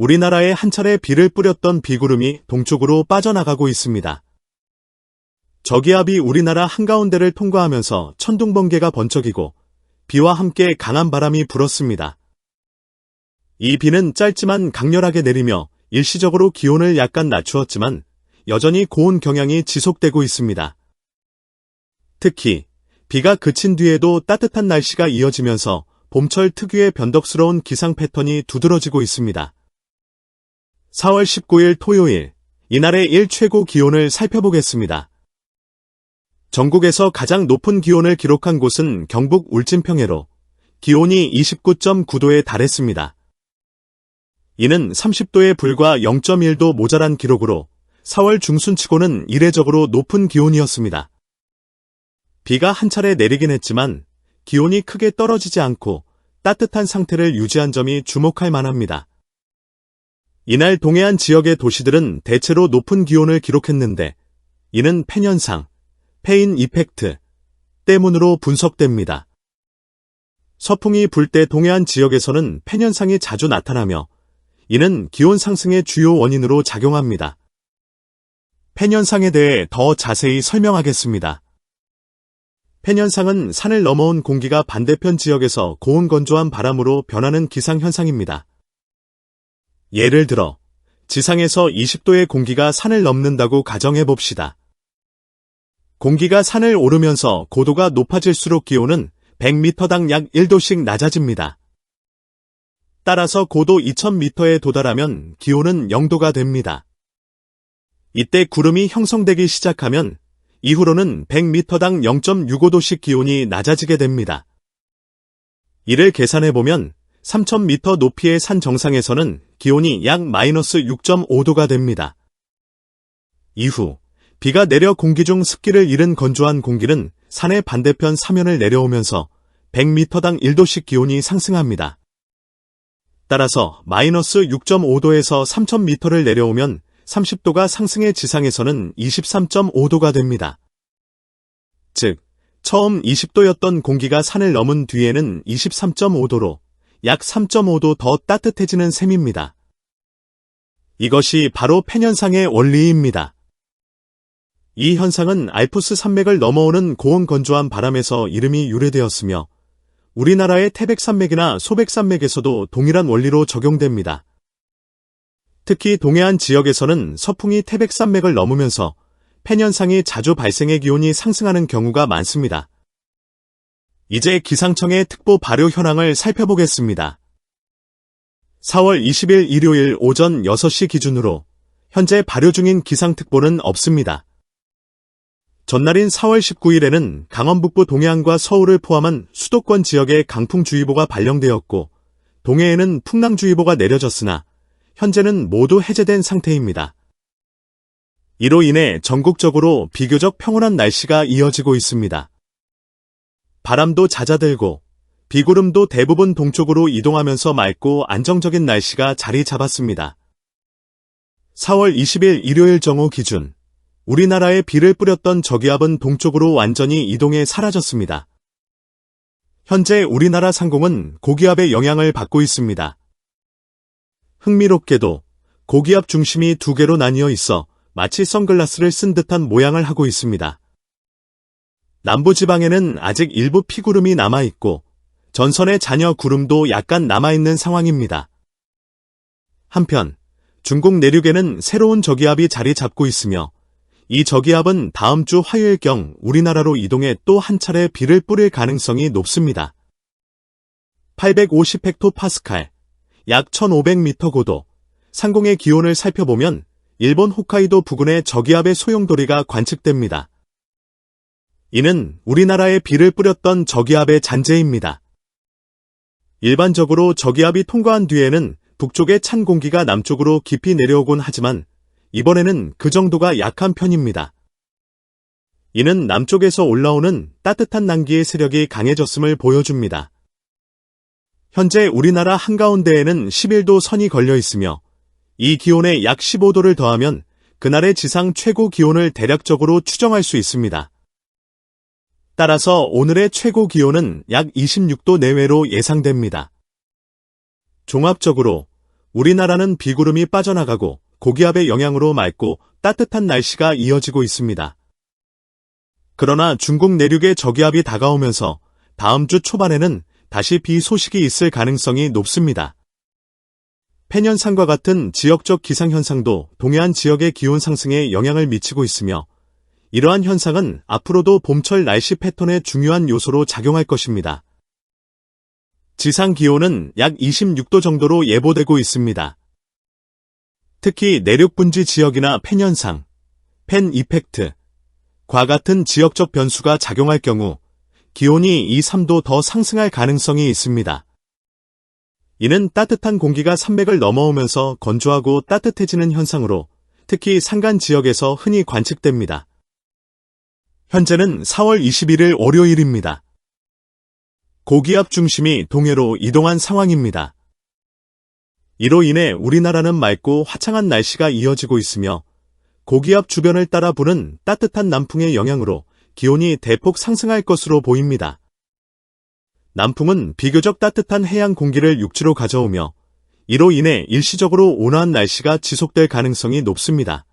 우리나라에 한 차례 비를 뿌렸던 비구름이 동쪽으로 빠져나가고 있습니다. 저기압이 우리나라 한가운데를 통과하면서 천둥번개가 번쩍이고 비와 함께 강한 바람이 불었습니다. 이 비는 짧지만 강렬하게 내리며 일시적으로 기온을 약간 낮추었지만 여전히 고온 경향이 지속되고 있습니다. 특히 비가 그친 뒤에도 따뜻한 날씨가 이어지면서 봄철 특유의 변덕스러운 기상 패턴이 두드러지고 있습니다. 4월 19일 토요일, 이날의 일 최고 기온을 살펴보겠습니다. 전국에서 가장 높은 기온을 기록한 곳은 경북 울진평해로 기온이 29.9도에 달했습니다. 이는 30도에 불과 0.1도 모자란 기록으로 4월 중순치고는 이례적으로 높은 기온이었습니다. 비가 한 차례 내리긴 했지만 기온이 크게 떨어지지 않고 따뜻한 상태를 유지한 점이 주목할 만합니다. 이날 동해안 지역의 도시들은 대체로 높은 기온을 기록했는데 이는 팬현상, 페인 이펙트 때문으로 분석됩니다. 서풍이 불 때 동해안 지역에서는 팬현상이 자주 나타나며 이는 기온 상승의 주요 원인으로 작용합니다. 팬현상에 대해 더 자세히 설명하겠습니다. 팬현상은 산을 넘어온 공기가 반대편 지역에서 고온 건조한 바람으로 변하는 기상현상입니다. 예를 들어 지상에서 20도의 공기가 산을 넘는다고 가정해 봅시다. 공기가 산을 오르면서 고도가 높아질수록 기온은 100m당 약 1도씩 낮아집니다. 따라서 고도 2000m에 도달하면 기온은 0도가 됩니다. 이때 구름이 형성되기 시작하면 이후로는 100m당 0.65도씩 기온이 낮아지게 됩니다. 이를 계산해보면 3000m 높이의 산 정상에서는 기온이 약 마이너스 6.5도가 됩니다. 이후 비가 내려 공기 중 습기를 잃은 건조한 공기는 산의 반대편 사면을 내려오면서 100m당 1도씩 기온이 상승합니다. 따라서 마이너스 6.5도에서 3000m를 내려오면 30도가 상승해 지상에서는 23.5도가 됩니다. 즉, 처음 20도였던 공기가 산을 넘은 뒤에는 23.5도로 약 3.5도 더 따뜻해지는 셈입니다. 이것이 바로 팬현상의 원리입니다. 이 현상은 알프스 산맥을 넘어오는 고온 건조한 바람에서 이름이 유래되었으며 우리나라의 태백산맥이나 소백산맥에서도 동일한 원리로 적용됩니다. 특히 동해안 지역에서는 서풍이 태백산맥을 넘으면서 팬현상이 자주 발생해 기온이 상승하는 경우가 많습니다. 이제 기상청의 특보 발효 현황을 살펴보겠습니다. 4월 20일 일요일 오전 6시 기준으로 현재 발효 중인 기상특보는 없습니다. 전날인 4월 19일에는 강원 북부 동해안과 서울을 포함한 수도권 지역에 강풍주의보가 발령되었고 동해에는 풍랑주의보가 내려졌으나 현재는 모두 해제된 상태입니다. 이로 인해 전국적으로 비교적 평온한 날씨가 이어지고 있습니다. 바람도 잦아들고 비구름도 대부분 동쪽으로 이동하면서 맑고 안정적인 날씨가 자리 잡았습니다. 4월 20일 일요일 정오 기준 우리나라에 비를 뿌렸던 저기압은 동쪽으로 완전히 이동해 사라졌습니다. 현재 우리나라 상공은 고기압의 영향을 받고 있습니다. 흥미롭게도 고기압 중심이 두 개로 나뉘어 있어 마치 선글라스를 쓴 듯한 모양을 하고 있습니다. 남부지방에는 아직 일부 피구름이 남아있고 전선의 잔여 구름도 약간 남아있는 상황입니다. 한편 중국 내륙에는 새로운 저기압이 자리 잡고 있으며 이 저기압은 다음 주 화요일경 우리나라로 이동해 또 한 차례 비를 뿌릴 가능성이 높습니다. 850헥토파스칼, 약 1500m 고도, 상공의 기온을 살펴보면 일본 홋카이도 부근의 저기압의 소용돌이가 관측됩니다. 이는 우리나라에 비를 뿌렸던 저기압의 잔재입니다. 일반적으로 저기압이 통과한 뒤에는 북쪽의 찬 공기가 남쪽으로 깊이 내려오곤 하지만 이번에는 그 정도가 약한 편입니다. 이는 남쪽에서 올라오는 따뜻한 난기의 세력이 강해졌음을 보여줍니다. 현재 우리나라 한가운데에는 11도 선이 걸려 있으며 이 기온에 약 15도를 더하면 그날의 지상 최고 기온을 대략적으로 추정할 수 있습니다. 따라서 오늘의 최고 기온은 약 26도 내외로 예상됩니다. 종합적으로 우리나라는 비구름이 빠져나가고 고기압의 영향으로 맑고 따뜻한 날씨가 이어지고 있습니다. 그러나 중국 내륙의 저기압이 다가오면서 다음 주 초반에는 다시 비 소식이 있을 가능성이 높습니다. 팬현상과 같은 지역적 기상현상도 동해안 지역의 기온 상승에 영향을 미치고 있으며 이러한 현상은 앞으로도 봄철 날씨 패턴의 중요한 요소로 작용할 것입니다. 지상 기온은 약 26도 정도로 예보되고 있습니다. 특히 내륙 분지 지역이나 팬현상, 팬 이펙트, 과 같은 지역적 변수가 작용할 경우 기온이 2, 3도 더 상승할 가능성이 있습니다. 이는 따뜻한 공기가 산맥을 넘어오면서 건조하고 따뜻해지는 현상으로 특히 산간 지역에서 흔히 관측됩니다. 현재는 4월 21일 월요일입니다. 고기압 중심이 동해로 이동한 상황입니다. 이로 인해 우리나라는 맑고 화창한 날씨가 이어지고 있으며 고기압 주변을 따라 부는 따뜻한 남풍의 영향으로 기온이 대폭 상승할 것으로 보입니다. 남풍은 비교적 따뜻한 해양 공기를 육지로 가져오며 이로 인해 일시적으로 온화한 날씨가 지속될 가능성이 높습니다.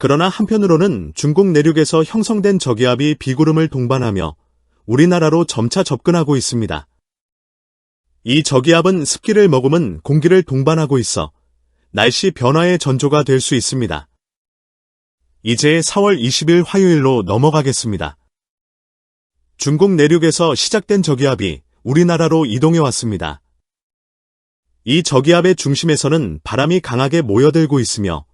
그러나 한편으로는 중국 내륙에서 형성된 저기압이 비구름을 동반하며 우리나라로 점차 접근하고 있습니다. 이 저기압은 습기를 머금은 공기를 동반하고 있어 날씨 변화의 전조가 될 수 있습니다. 이제 4월 20일 화요일로 넘어가겠습니다. 중국 내륙에서 시작된 저기압이 우리나라로 이동해 왔습니다. 이 저기압의 중심에서는 바람이 강하게 모여들고 있으며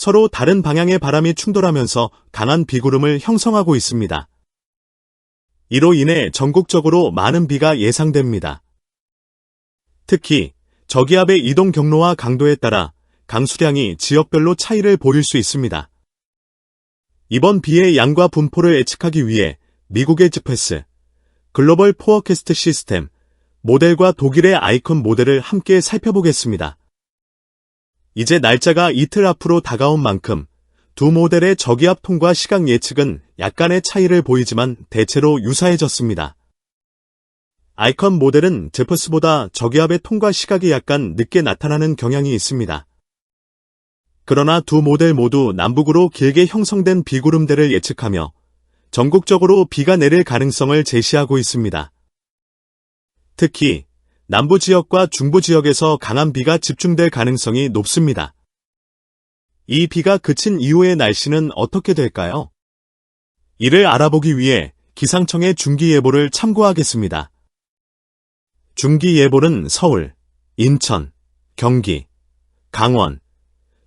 서로 다른 방향의 바람이 충돌하면서 강한 비구름을 형성하고 있습니다. 이로 인해 전국적으로 많은 비가 예상됩니다. 특히 저기압의 이동 경로와 강도에 따라 강수량이 지역별로 차이를 보일 수 있습니다. 이번 비의 양과 분포를 예측하기 위해 미국의 지패스, 글로벌 포어캐스트 시스템, 모델과 독일의 아이콘 모델을 함께 살펴보겠습니다. 이제 날짜가 이틀 앞으로 다가온 만큼 두 모델의 저기압 통과 시각 예측은 약간의 차이를 보이지만 대체로 유사해졌습니다. 아이콘 모델은 제퍼스보다 저기압의 통과 시각이 약간 늦게 나타나는 경향이 있습니다. 그러나 두 모델 모두 남북으로 길게 형성된 비구름대를 예측하며 전국적으로 비가 내릴 가능성을 제시하고 있습니다. 특히 남부 지역과 중부 지역에서 강한 비가 집중될 가능성이 높습니다. 이 비가 그친 이후의 날씨는 어떻게 될까요? 이를 알아보기 위해 기상청의 중기예보를 참고하겠습니다. 중기예보는 서울, 인천, 경기, 강원,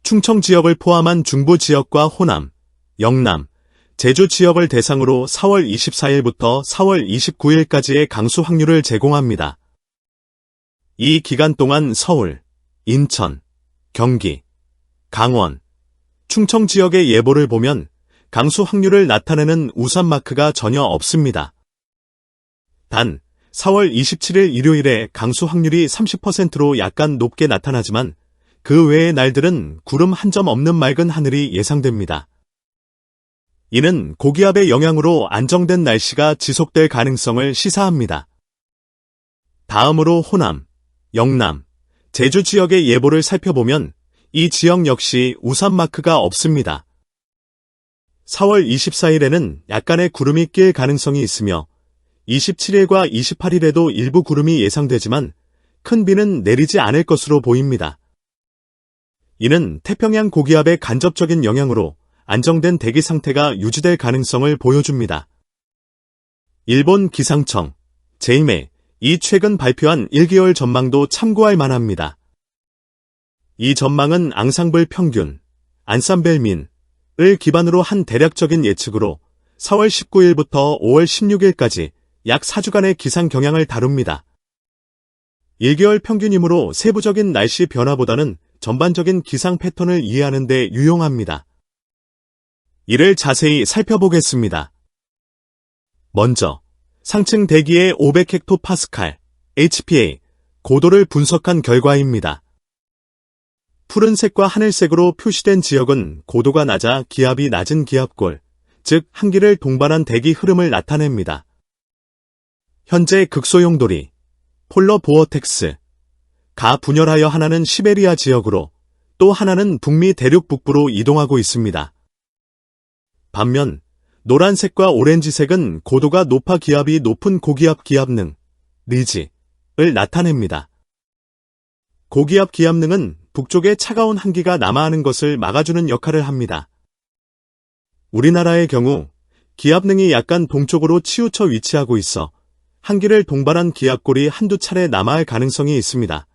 충청 지역을 포함한 중부 지역과 호남, 영남, 제주 지역을 대상으로 4월 24일부터 4월 29일까지의 강수 확률을 제공합니다. 이 기간 동안 서울, 인천, 경기, 강원, 충청 지역의 예보를 보면 강수 확률을 나타내는 우산 마크가 전혀 없습니다. 단, 4월 27일 일요일에 강수 확률이 30%로 약간 높게 나타나지만 그 외의 날들은 구름 한 점 없는 맑은 하늘이 예상됩니다. 이는 고기압의 영향으로 안정된 날씨가 지속될 가능성을 시사합니다. 다음으로 호남, 영남, 제주 지역의 예보를 살펴보면 이 지역 역시 우산 마크가 없습니다. 4월 24일에는 약간의 구름이 낄 가능성이 있으며 27일과 28일에도 일부 구름이 예상되지만 큰 비는 내리지 않을 것으로 보입니다. 이는 태평양 고기압의 간접적인 영향으로 안정된 대기 상태가 유지될 가능성을 보여줍니다. 일본 기상청, 제이메, 이 최근 발표한 1개월 전망도 참고할 만합니다. 이 전망은 앙상블 평균, 안산벨민을 기반으로 한 대략적인 예측으로 4월 19일부터 5월 16일까지 약 4주간의 기상 경향을 다룹니다. 1개월 평균이므로 세부적인 날씨 변화보다는 전반적인 기상 패턴을 이해하는 데 유용합니다. 이를 자세히 살펴보겠습니다. 먼저 상층 대기의 500헥토파스칼 HPA 고도를 분석한 결과입니다. 푸른색과 하늘색으로 표시된 지역은 고도가 낮아 기압이 낮은 기압골, 즉 한기를 동반한 대기 흐름을 나타냅니다. 현재 극소용 돌이, 폴러 보어텍스, 가 분열하여 하나는 시베리아 지역으로 또 하나는 북미 대륙 북부로 이동하고 있습니다. 반면 노란색과 오렌지색은 고도가 높아 기압이 높은 고기압 기압능, 리지를 나타냅니다. 고기압 기압능은 북쪽에 차가운 한기가 남하하는 것을 막아주는 역할을 합니다. 우리나라의 경우 기압능이 약간 동쪽으로 치우쳐 위치하고 있어 한기를 동반한 기압골이 한두 차례 남하할 가능성이 있습니다.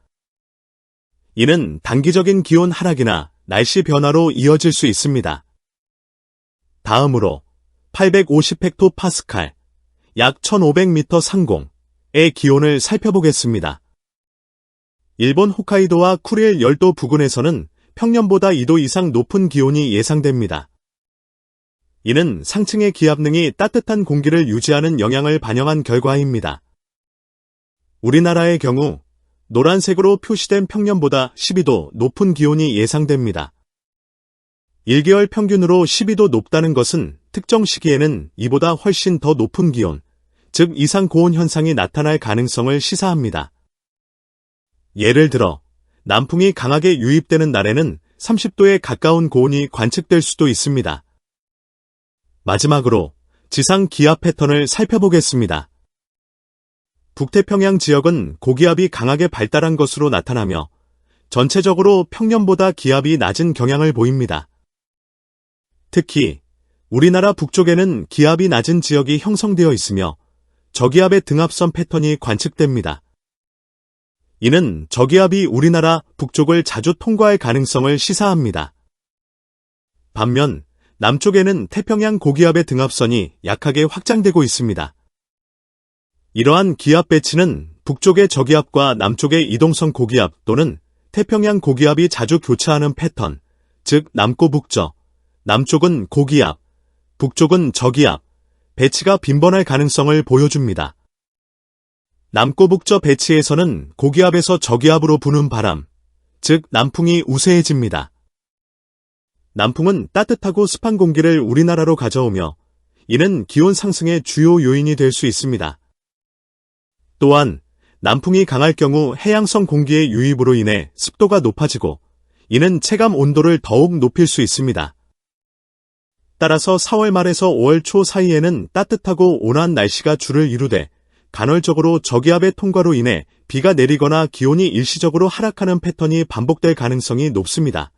이는 단기적인 기온 하락이나 날씨 변화로 이어질 수 있습니다. 다음으로 850헥토파스칼, 약 1500m 상공의 기온을 살펴보겠습니다. 일본 홋카이도와 쿠릴 열도 부근에서는 평년보다 2도 이상 높은 기온이 예상됩니다. 이는 상층의 기압능이 따뜻한 공기를 유지하는 영향을 반영한 결과입니다. 우리나라의 경우 노란색으로 표시된 평년보다 12도 높은 기온이 예상됩니다. 1개월 평균으로 12도 높다는 것은 특정 시기에는 이보다 훨씬 더 높은 기온, 즉 이상 고온 현상이 나타날 가능성을 시사합니다. 예를 들어 남풍이 강하게 유입되는 날에는 30도에 가까운 고온이 관측될 수도 있습니다. 마지막으로 지상 기압 패턴을 살펴보겠습니다. 북태평양 지역은 고기압이 강하게 발달한 것으로 나타나며 전체적으로 평년보다 기압이 낮은 경향을 보입니다. 특히 우리나라 북쪽에는 기압이 낮은 지역이 형성되어 있으며 저기압의 등압선 패턴이 관측됩니다. 이는 저기압이 우리나라 북쪽을 자주 통과할 가능성을 시사합니다. 반면 남쪽에는 태평양 고기압의 등압선이 약하게 확장되고 있습니다. 이러한 기압 배치는 북쪽의 저기압과 남쪽의 이동성 고기압 또는 태평양 고기압이 자주 교차하는 패턴, 즉 남고 북저, 남쪽은 고기압, 북쪽은 저기압, 배치가 빈번할 가능성을 보여줍니다. 남고북저 배치에서는 고기압에서 저기압으로 부는 바람, 즉 남풍이 우세해집니다. 남풍은 따뜻하고 습한 공기를 우리나라로 가져오며 이는 기온 상승의 주요 요인이 될 수 있습니다. 또한 남풍이 강할 경우 해양성 공기의 유입으로 인해 습도가 높아지고 이는 체감 온도를 더욱 높일 수 있습니다. 따라서 4월 말에서 5월 초 사이에는 따뜻하고 온화한 날씨가 주를 이루되 간헐적으로 저기압의 통과로 인해 비가 내리거나 기온이 일시적으로 하락하는 패턴이 반복될 가능성이 높습니다.